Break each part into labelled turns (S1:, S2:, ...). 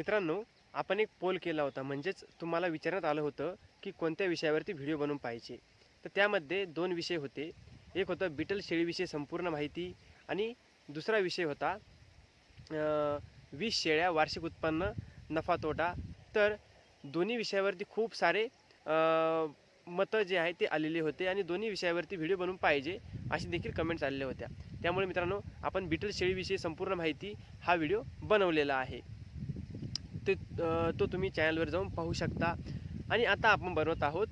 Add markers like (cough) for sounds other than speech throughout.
S1: मित्रांनो आपण एक पोल केला होता. म्हणजेच तुम्हाला विचारण्यात आलं होतं की कोणत्या विषयावरती व्हिडिओ बनवून पाहिजे तर त्यामध्ये दोन विषय होते. एक होतं बिटल शेळीविषयी संपूर्ण माहिती आणि दुसरा विषय होता वीस शेळ्या वार्षिक उत्पन्न नफा तोटा. तर दोन्ही विषयावरती खूप सारे मतं जे आहे ते आलेले होते आणि दोन्ही विषयावरती व्हिडिओ बनवून पाहिजे असे देखील कमेंट्स आलेल्या होत्या. त्यामुळे मित्रांनो आपण बिटल शेळीविषयी संपूर्ण माहिती हा व्हिडिओ बनवलेला आहे. ते तो तुम्ही चॅनलवर जाऊन पाहू शकता. आणि आता आपण बनवत आहोत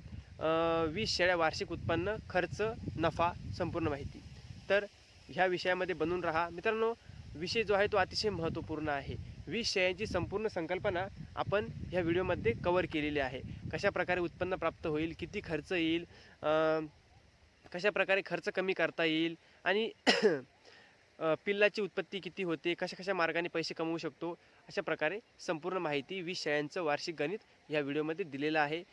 S1: वीस शेळ्या वार्षिक उत्पन्न खर्च नफा संपूर्ण माहिती. तर ह्या विषयामध्ये बनून राहा. मित्रांनो विषय जो आहे तो अतिशय महत्त्वपूर्ण आहे. वीस शेळ्यांची संपूर्ण संकल्पना आपण ह्या व्हिडिओमध्ये कवर केलेली आहे. कशाप्रकारे उत्पन्न प्राप्त होईल किती खर्च येईल कशाप्रकारे कशा प्रकारे खर्च कमी करता येईल आणि पिल्लाची उत्पत्ती किती होते? कशा कशा मार्गाने पैसे कमवू शकतो? अशा प्रकारे संपूर्ण माहिती वीस शेळ्यांचं वार्षिक गणित या व्हिडिओमध्ये दिलेलं आहे.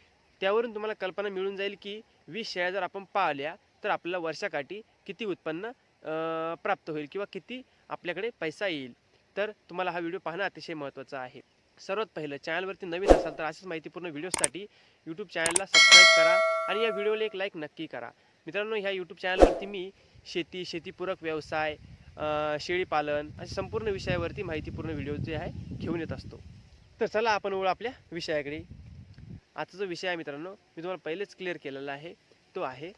S1: त्यावरून तुम्हाला कल्पना मिळून जाईल की वीस शेळ्या जर आपण पाळल्या तर आपल्याला वर्षाकाठी किती उत्पन्न प्राप्त होईल किंवा किती आपल्याकडे पैसा येईल? तर तुम्हाला हा व्हिडिओ पाहणं अतिशय महत्त्वाचा आहे. सर्वात पहिलं चॅनलवरती नवीन असाल तर अशाच माहितीपूर्ण व्हिडिओसाठी यूट्यूब चॅनलला सबस्क्राईब करा आणि या व्हिडिओला एक लाईक नक्की करा. मित्रांनो ह्या यूट्यूब चॅनलवरती मी शेती शेतीपूरक व्यवसाय शेळीपालन अशा संपूर्ण विषयावरती माहितीपूर्ण व्हिडिओ जे आहे घेऊन येत असतो. तर चला आपण वळू आपल्या विषयाकडे. आजचा जो विषय आहे मित्रांनो मी तुम्हाला पहिलेच क्लिअर केलेला आहे. तो आहे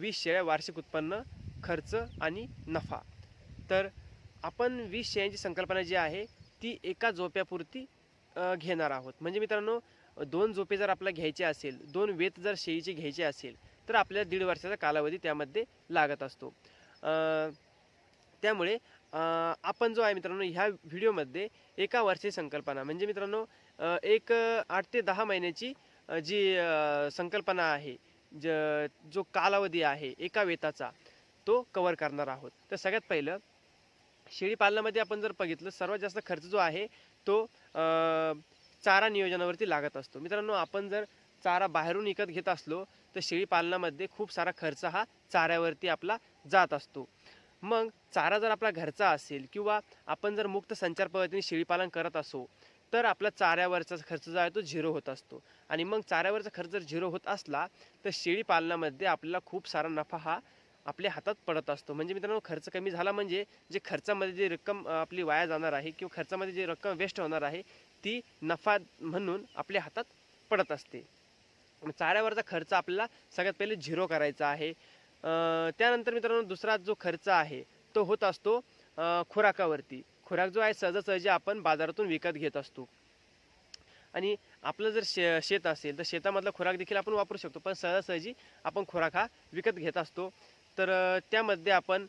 S1: वीस शेळ्या वार्षिक उत्पन्न खर्च आणि नफा. तर आपण वीस शेळ्यांची संकल्पना जी आहे ती एका झोप्यापुरती घेणार आहोत. म्हणजे मित्रांनो दोन झोपे जर आपल्याला घ्यायचे असेल दोन वेत जर शेळीचे घ्यायचे असेल तर आपल्याला दीड वर्षाचा कालावधी त्यामध्ये लागत असतो. त्यामुळे आपण जो आहे मित्रांनो ह्या व्हिडिओमध्ये एका वर्षाची संकल्पना. म्हणजे मित्रांनो एक आठ ते दहा महिन्याची जी संकल्पना आहे ज जो कालावधी आहे एका वेताचा तो कवर करणार आहोत. तर सगळ्यात पहिलं शेळी पालनामध्ये आपण जर बघितलं सर्वात जास्त खर्च जो आहे तो चारा नियोजनावरती लागत असतो. मित्रांनो आपण जर चारा बाहेरून विकत घेत असलो तर शेळी पालनामध्ये खूप सारा खर्च हा चाऱ्यावरती आपला जात असतो. मग चारा जर आपला घरचा असेल किंवा आपण जर मुक्त संचार पद्धतीने शेळीपालन करत असो तर आपला चाऱ्यावरचा खर्च जो आहे तो झिरो होत असतो. आणि मग चाऱ्यावरचा खर्च जर झिरो होत असला तर शेळी पालनामध्ये आपल्याला खूप सारा नफा हा आपल्या हातात पडत असतो. म्हणजे मित्रांनो खर्च कमी झाला म्हणजे जे खर्चामध्ये जी रक्कम आपली वाया जाणार आहे किंवा खर्चामध्ये जी रक्कम वेस्ट होणार आहे ती नफा म्हणून आपल्या हातात पडत असते. चाऱ्यावरचा खर्च आपल्याला सगळ्यात पहिले झिरो करायचा आहे. त्यानंतर मित्रांनो दुसरा जो खर्च आहे तो होत असतो खुराकावरती. खुराक जो आहे सहजासहजी आपण बाजारातून विकत घेत असतो. आणि आपलं जर शे शेत असेल तर शेतामधला खुराक देखील आपण वापरू शकतो पण सहजासहजी आपण खुराक हा विकत घेत असतो. तर त्यामध्ये आपण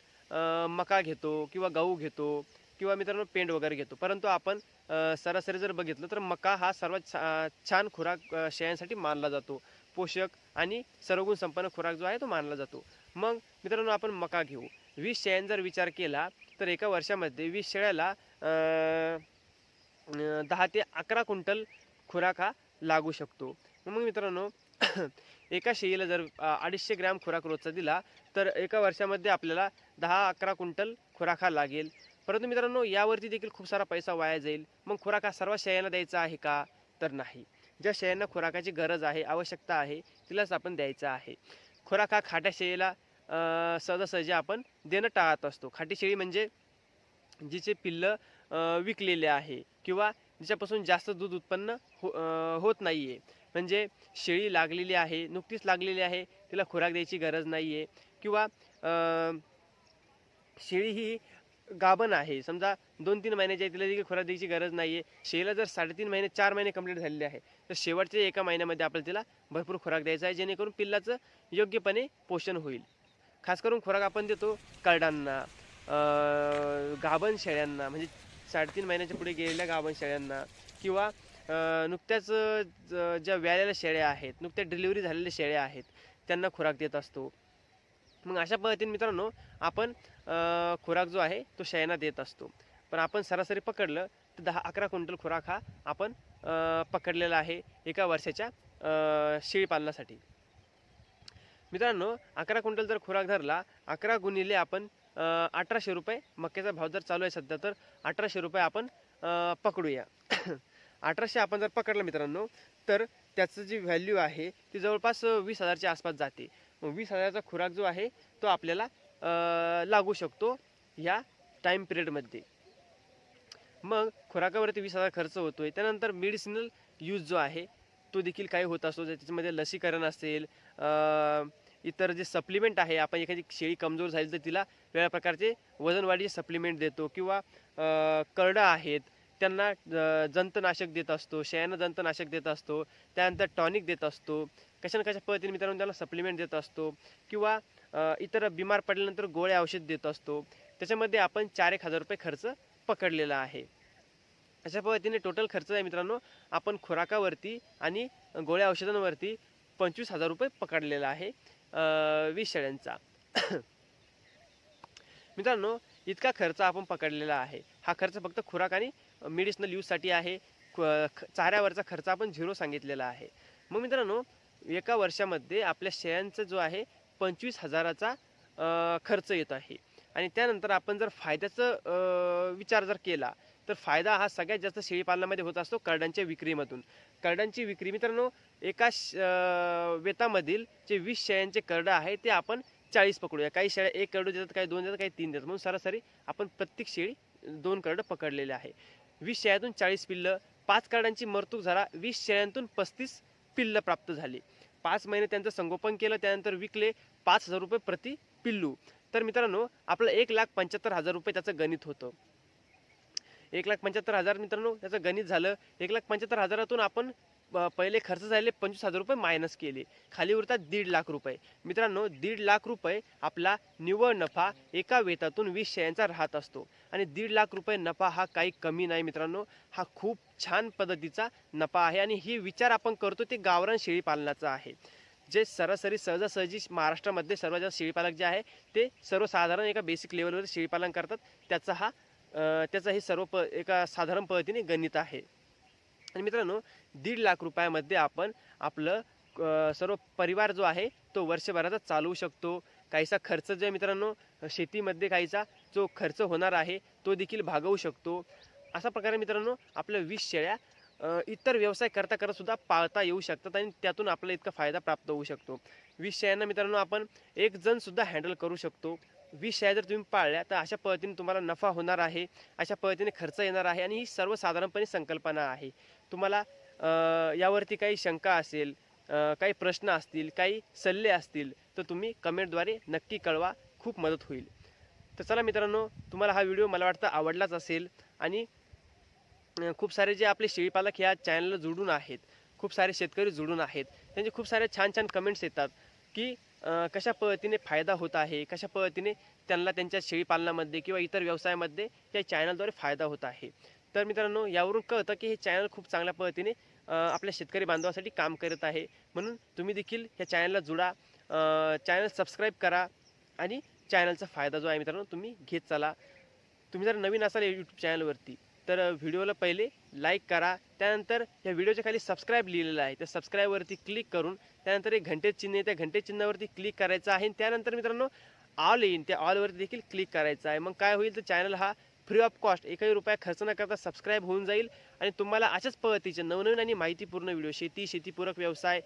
S1: मका घेतो किंवा गहू घेतो किंवा मित्रांनो पेंड वगैरे घेतो. परंतु आपण सरासरी जर बघितलं तर मका हा सर्वात छा- छान खुराक शेळ्यांसाठी मानला जातो. पोषक आणि सर्वगुण संपन्न खुराक जो आहे तो मानला जातो. मग मित्रांनो आपण मका घेऊ. वीस शेळ्यांचा जर विचार केला तर एका वर्षामध्ये वीस शेळ्याला दहा ते अकरा क्विंटल खुराक हा लागू शकतो. मग मित्रांनो (clears throat) एका शेळीला जर अडीचशे ग्रॅम खुराक रोजचा दिला तर एका वर्षामध्ये आपल्याला दहा अकरा क्विंटल खुराक हा लागेल. परंतु मित्रांनो यावरती देखील खूप सारा पैसा वाया जाईल. मग खुराक हा सर्व शेळ्यांना द्यायचा आहे का? तर नाही. ज्या शेळ्यांना खुराकाची गरज आहे आवश्यकता आहे तिलाच आपण द्यायचं आहे. खुराक हा खाट्या शेळीला सहजासहजी आपण देणं टाळत असतो. खाटी शेळी म्हणजे जिचे पिल्लं विकलेले आहे किंवा जिच्यापासून जास्त दूध उत्पन्न हो होत नाही आहे म्हणजे शेळी लागलेली आहे नुकतीच लागलेली आहे तिला खुराक द्यायची गरज नाही आहे किंवा शेळी ही गाभण आहे. समजा दोन तीन महिन्याची आहे तिला देखील खुराक द्यायची गरज नाही आहे शेळीला जर साडेतीन महिने चार महिने कंप्लीट झालेले आहे तर शेवटच्या एका महिन्यामध्ये आपल्याला तिला भरपूर खुराक द्यायचा आहे जेणेकरून पिल्लाचं योग्यपणे पोषण होईल. खास करून खुराक आपण देतो करडांना गाभण शेळ्यांना म्हणजे साडेतीन महिन्याच्या पुढे गेलेल्या गाभण शेळ्यांना किंवा नुकत्याच ज- ज्या व्यालेल्या शेळ्या आहेत नुकत्या डिलिव्हरी झालेल्या शेळ्या आहेत त्यांना खुराक देत असतो. मग अशा पद्धतीने मित्रांनो आपण खुराक जो आहे तो शेळ्यांना देत असतो. पण आपण सरासरी पकडलं तर दहा अकरा क्विंटल खुराक हा आपण पकडलेला आहे एका वर्षाच्या शेळीपालनासाठी मित्रांनो अकरा क्विंटल जर खुराक धरला अकरा गुणिले आपण अठराशे रुपये मक्याचा भाव जर चालू आहे सध्या तर अठराशे रुपये आपण पकडूया. (coughs) अठराशे आपण जर पकडलं मित्रांनो तर त्याचं जी व्हॅल्यू आहे ती जवळपास वीस हजारच्या आसपास जाते. मग वीस हजाराचा खुराक जो आहे तो आपल्याला लागू शकतो ह्या टाईम पिरियडमध्ये मग खुराकावरती वीस हजार खर्च होतो आहे त्यानंतर मेडिसिनल यूज जो आहे तो देखील काही होत असतो. जर त्याच्यामध्ये लसीकरण असेल इतर जे सप्लिमेंट आहे आपण एखादी शेळी कमजोर झाली तर तिला वेगळ्या प्रकारचे वजनवाढीचे सप्लिमेंट देतो किंवा करडं आहेत त्यांना जंतनाशक देत असतो शेळ्यांना जंतनाशक देत असतो त्यानंतर टॉनिक देत असतो कशा ना कशा पद्धतीने मित्रांनो त्याला सप्लिमेंट देत असतो किंवा इतर बिमार पडल्यानंतर गोळ्या औषध देत असतो. त्याच्यामध्ये आपण चार एक हजार रुपये खर्च पकडलेला आहे. अशा पद्धतीने टोटल खर्च आहे मित्रांनो आपण खुराकावरती आणि गोळ्या औषधांवरती पंचवीस हजार रुपये पकडलेला आहे वीस शेळ्यांचा. (coughs) मित्रांनो इतका खर्च आपण पकडलेला आहे. हा खर्च फक्त खुराक आणि मेडिसिनल यूजसाठी आहे. ख- चाऱ्यावरचा खर्च आपण झिरो सांगितलेला आहे. मग मित्रांनो एका वर्षामध्ये आपल्या शेळ्यांचा जो आहे पंचवीस हजाराचा खर्च येत आहे. आणि त्यानंतर आपण जर फायद्याचं अं, विचार जर केला तर फायदा हा सगळ्यात जास्त शेळीपालनामध्ये होत असतो करड्यांच्या विक्रीमधून. करड्यांची विक्री मित्रांनो एका अं, वेतामधील जे वीस शेळ्यांचे करडं आहे ते आपण चाळीस पकडूया. काही शेळ्या एक करडू देतात काही दोन देतात काही तीन देतात. म्हणून सरासरी आपण प्रत्येक शेळी दोन करडं पकडलेले आहे. वीस शेळ्यातून चाळीस पिल्लं पाच करडांची मरतूक झाला वीस शेळ्यांतून पस्तीस पिल्लं प्राप्त झाली. पाच महिने त्यांचं संगोपन केलं त्यानंतर विकले पाच हजार रुपये प्रति पिल्लू. तर मित्रांनो आपलं एक लाख पंच्याहत्तर हजार रुपये त्याचं गणित होतं. एक लाख पंच्याहत्तर हजार मित्रांनो त्याचं गणित झालं. एक लाख पंच्याहत्तर हजारातून आपण पहिले खर्च झाले पंचवीस हजार रुपये मायनस केले. खाली उरतात दीड लाख रुपये. मित्रांनो दीड लाख रुपये आपला निव्वळ नफा एका वेतातून वीस शेयांचा राहत असतो. आणि दीड लाख रुपये नफा हा काही कमी नाही मित्रांनो. हा खूप छान पद्धतीचा नफा आहे. आणि ही विचार आपण करतो ते गावरान शेळी पालनाचा आहे. जे सरासरी सहजासहजी महाराष्ट्रामध्ये सर्वात जास्त शेळीपालक जे आहे ते सर्वसाधारण एका बेसिक लेवलवर शेळीपालन करतात. त्याचा हा त्याचा हे सर्व प एका साधारण पद्धतीने गणित आहे. आणि मित्रांनो दीड लाख रुपयामध्ये आपण आपलं सर्व परिवार जो आहे तो वर्षभराचा चालवू शकतो. काहीसा खर्च जो आहे मित्रांनो शेतीमध्ये काहीसा जो खर्च होणार आहे तो देखील भागवू शकतो. अशा प्रकारे मित्रांनो आपल्या वीस शेळ्या इतर व्यवसाय करता करता सुद्धा पाळता येऊ शकतात आणि त्यातून आपला इतका फायदा प्राप्त होऊ शकतो. वीस शेळ्यांना मित्रांनो आपण एक जण सुद्धा हँडल करू शकतो. वीस शेळ्या जर तुम्ही पाळल्या तर अशा पद्धतीने तुम्हाला नफा होणार आहे अशा पद्धतीने खर्च येणार आहे आणि ही सर्वसाधारणपणे संकल्पना आहे. तुम्हाला यावरती काही शंका असेल काही प्रश्न असतील काही सल्ले असतील तर तुम्ही कमेंटद्वारे नक्की कळवा खूप मदत होईल. तर चला मित्रांनो तुम्हाला हा व्हिडिओ मला वाटतं आवडलाच असेल आणि खूप सारे जे आपले शेळीपालक ह्या चॅनलला जुडून आहेत. खूप सारे शेतकरी जुडून आहेत. त्यांचे खूप सारे छान छान कमेंट्स येतात की कशा पद्धतीने फायदा होत आहे कशा पद्धतीने त्यांना त्यांच्या शेळीपालनामध्ये किंवा इतर व्यवसायामध्ये या चॅनलद्वारे फायदा होत आहे. तर मित्रांनो यावरून कळतं की हे चॅनल खूप चांगल्या पद्धतीने आपल्या शेतकरी बांधवासाठी काम करत आहे. म्हणून तुम्ही देखील ह्या चॅनलला जुडा चॅनल सबस्क्राईब करा आणि चॅनलचा फायदा जो आहे मित्रांनो तुम्ही घेत चला. तुम्ही जर नवीन असाल यूट्यूब चॅनलवरती तर व्हिडिओला पहिले लाईक करा त्यानंतर या व्हिडिओच्या खाली सबस्क्राईब लिहिलेलं आहे. त्या सबस्क्राईबवरती क्लिक करून त्यानंतर एक घंटे चिन्ह आहे त्या घंटे चिन्हावरती क्लिक करायचं आहे. आणि त्यानंतर मित्रांनो ऑल येईन त्या ऑलवरती देखील क्लिक करायचं आहे. मग काय होईल तर चॅनल हा फ्री ऑफ कॉस्ट एकही रुपया खर्च न करता सबस्क्राईब होऊन जाईल आणि तुम्हाला अशाच पद्धतीचे नवनवीन आणि माहितीपूर्ण व्हिडिओ शेती शेतीपूरक व्यवसाय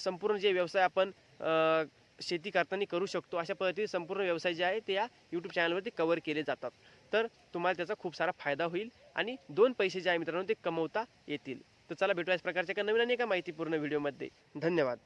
S1: संपूर्ण जे व्यवसाय आपण शेती करताना करू शकतो अशा पद्धतीने संपूर्ण व्यवसाय जे आहे ते या यूट्यूब चॅनलवरती कवर केले जातात. तर तुम्हाला त्याचा खूप सारा फायदा होईल आणि दोन पैसे जे आहे मित्रांनो ते कमवता येतील. तर चला भेटूया प्रकारच्या एका नवीन आणि एका माहितीपूर्ण व्हिडिओमध्ये. धन्यवाद.